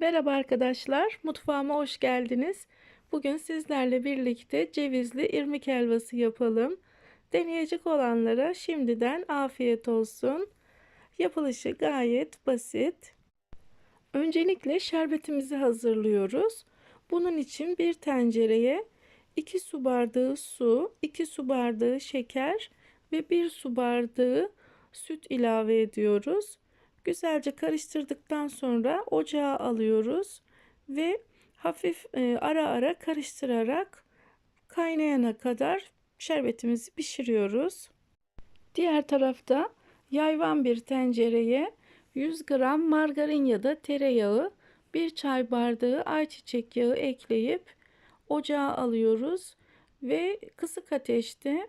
Merhaba arkadaşlar, mutfağıma hoş geldiniz. Bugün sizlerle birlikte cevizli irmik helvası yapalım. Deneyecek olanlara şimdiden afiyet olsun. Yapılışı gayet basit. Öncelikle şerbetimizi hazırlıyoruz. Bunun için bir tencereye 2 su bardağı su, 2 su bardağı şeker ve 1 su bardağı süt ilave ediyoruz. Güzelce karıştırdıktan sonra ocağa alıyoruz ve hafif e, ara ara karıştırarak kaynayana kadar şerbetimizi pişiriyoruz. Diğer tarafta yayvan bir tencereye 100 gram margarin ya da tereyağı, 1 çay bardağı ayçiçek yağı ekleyip ocağa alıyoruz ve kısık ateşte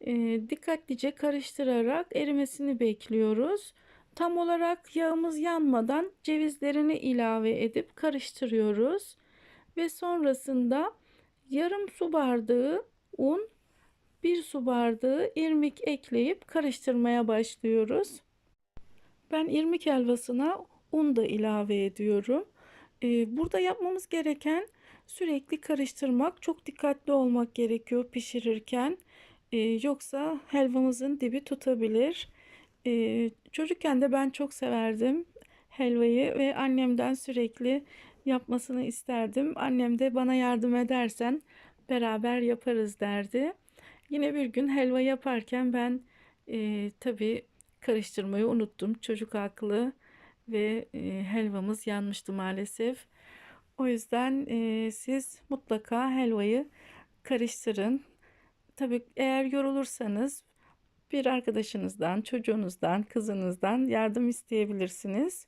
e, dikkatlice karıştırarak erimesini bekliyoruz. Tam olarak yağımız yanmadan cevizlerini ilave edip karıştırıyoruz. Ve sonrasında yarım su bardağı un, bir su bardağı irmik ekleyip karıştırmaya başlıyoruz. Ben irmik helvasına un da ilave ediyorum. Ee, burada yapmamız gereken sürekli karıştırmak. Çok dikkatli olmak gerekiyor pişirirken. Ee, yoksa helvamızın dibi tutabilir. Ee, çocukken de ben çok severdim helvayı ve annemden sürekli yapmasını isterdim. Annem de bana yardım edersen beraber yaparız derdi. Yine bir gün helva yaparken ben e, tabii karıştırmayı unuttum. Çocuk haklı ve e, helvamız yanmıştı maalesef. O yüzden e, siz mutlaka helvayı karıştırın. Tabii eğer yorulursanız bir arkadaşınızdan, çocuğunuzdan, kızınızdan yardım isteyebilirsiniz.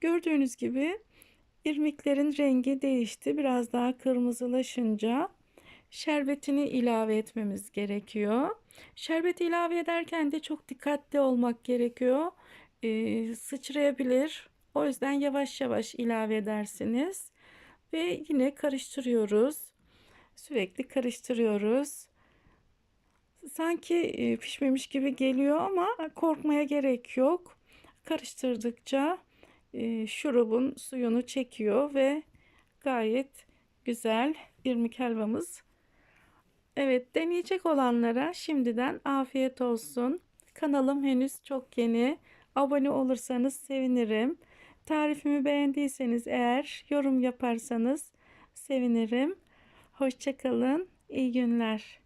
Gördüğünüz gibi irmiklerin rengi değişti. Biraz daha kırmızılaşınca şerbetini ilave etmemiz gerekiyor. Şerbeti ilave ederken de çok dikkatli olmak gerekiyor. Ee, sıçrayabilir. O yüzden yavaş yavaş ilave edersiniz. Ve yine karıştırıyoruz. Sürekli karıştırıyoruz sanki pişmemiş gibi geliyor ama korkmaya gerek yok. Karıştırdıkça şurubun suyunu çekiyor ve gayet güzel irmik helvamız. Evet deneyecek olanlara şimdiden afiyet olsun. Kanalım henüz çok yeni. Abone olursanız sevinirim. Tarifimi beğendiyseniz eğer yorum yaparsanız sevinirim. Hoşçakalın. İyi günler.